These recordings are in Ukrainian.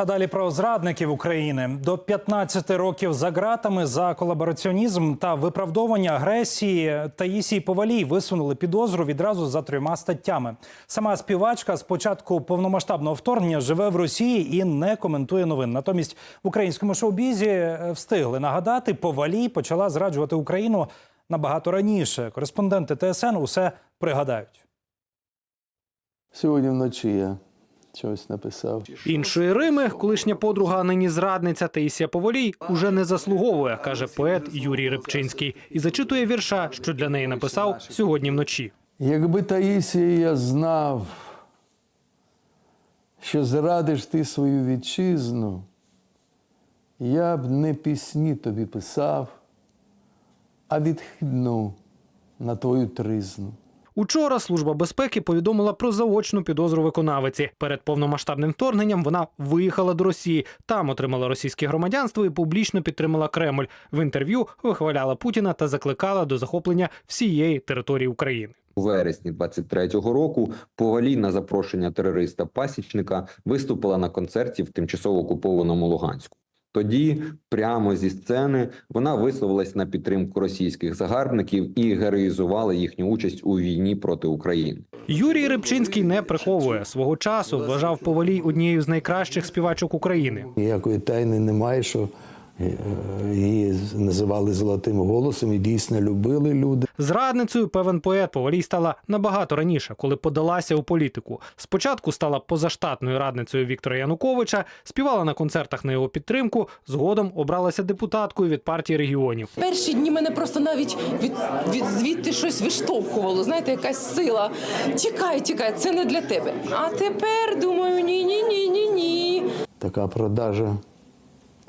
А далі про зрадників України до 15 років за ґратами за колабораціонізм та виправдовування агресії Таїсії Повалій висунули підозру відразу за трьома статтями. Сама співачка з початку повномасштабного вторгнення живе в Росії і не коментує новин. Натомість в українському шоу-бізі е, встигли нагадати, Повалій почала зраджувати Україну набагато раніше. Кореспонденти ТСН усе пригадають. Сьогодні вночі я щось написав. Іншої Рими, колишня подруга, а нині зрадниця Таїсія Поволій, уже не заслуговує, каже поет Юрій Рибчинський, і зачитує вірша, що для неї написав сьогодні вночі. Якби Таїсія я знав, що зрадиш ти свою вітчизну, я б не пісні тобі писав, а відхідну на твою тризну. Учора служба безпеки повідомила про заочну підозру виконавиці. Перед повномасштабним вторгненням вона виїхала до Росії. Там отримала російське громадянство і публічно підтримала Кремль. В інтерв'ю вихваляла Путіна та закликала до захоплення всієї території України. У вересні 23-го року Повалій на запрошення терориста Пасічника виступила на концерті в тимчасово окупованому Луганську. Тоді, прямо зі сцени, вона висловилась на підтримку російських загарбників і героїзувала їхню участь у війні проти України. Юрій Рибчинський не приховує свого часу. Вважав Повалій однією з найкращих співачок України. Ніякої тайни немає, що е, її називали золотим голосом і дійсно любили люди. Зрадницею певен поет Повалій стала набагато раніше, коли подалася у політику. Спочатку стала позаштатною радницею Віктора Януковича, співала на концертах на його підтримку. Згодом обралася депутаткою від партії регіонів. Перші дні мене просто навіть від, від звідти щось виштовхувало. Знаєте, якась сила. Тікай, тікай, це не для тебе. А тепер думаю, ні, ні, ні, ні, ні. Така продажа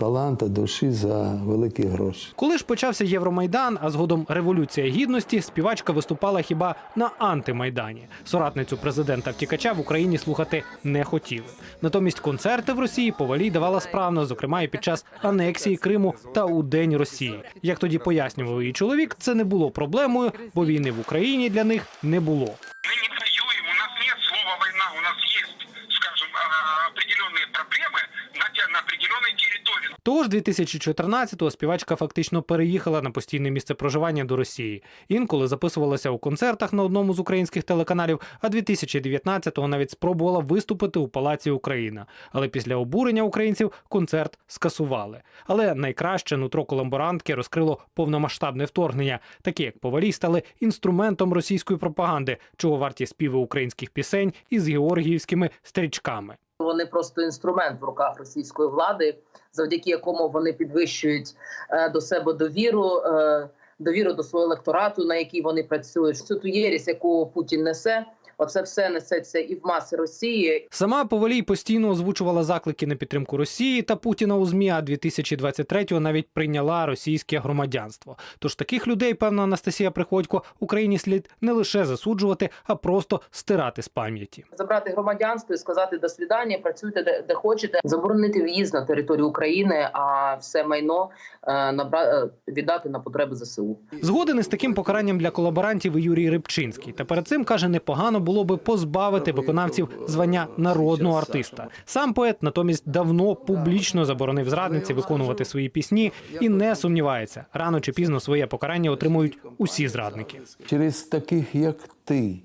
таланта, душі за великі гроші. Коли ж почався Євромайдан, а згодом революція гідності, співачка виступала хіба на антимайдані. Соратницю президента втікача в Україні слухати не хотіли. Натомість концерти в Росії повалій давала справно, зокрема і під час анексії Криму та у День Росії. Як тоді пояснював її чоловік, це не було проблемою, бо війни в Україні для них не було. Мы не воюем, у нас нет слова война, у нас территории. Того ж 2014-го співачка фактично переїхала на постійне місце проживання до Росії. Інколи записувалася у концертах на одному з українських телеканалів, а 2019-го навіть спробувала виступити у Палаці Україна. Але після обурення українців концерт скасували. Але найкраще нутро колаборантки розкрило повномасштабне вторгнення, такі як повалій стали інструментом російської пропаганди, чого варті співи українських пісень із георгіївськими стрічками. Вони просто інструмент в руках російської влади, завдяки якому вони підвищують е, до себе довіру, е, довіру до свого електорату, на який вони працюють. Цю ту єрість, яку Путін несе, оце все несеться і в маси Росії, Сама Повалій постійно озвучувала заклики на підтримку Росії та Путіна у ЗМІ, а 2023-го навіть прийняла російське громадянство. Тож таких людей, певна Анастасія Приходько, Україні слід не лише засуджувати, а просто стирати з пам'яті. забрати громадянство і сказати до свідання, працюйте де, де хочете, заборонити в'їзд на територію України, а все майно е, набра... е, віддати на потреби ЗСУ. Згоден із таким покаранням для колаборантів і Юрій Рибчинський. Та перед цим каже, непогано було би позбавити виконавців звання народного артиста. Сам поет натомість давно публічно заборонив зрадниці виконувати свої пісні і не сумнівається, рано чи пізно своє покарання отримують усі зрадники. Через таких, як ти,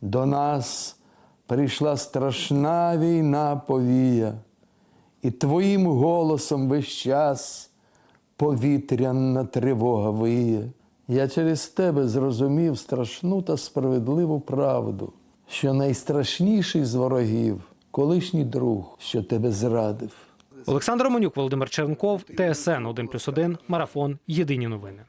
до нас прийшла страшна війна повія, і твоїм голосом весь час повітряна тривога виє. Я через тебе зрозумів страшну та справедливу правду, що найстрашніший з ворогів колишній друг, що тебе зрадив. Олександр Романюк, Володимир Чернков, ТСН 1+,1, Марафон. Єдині новини.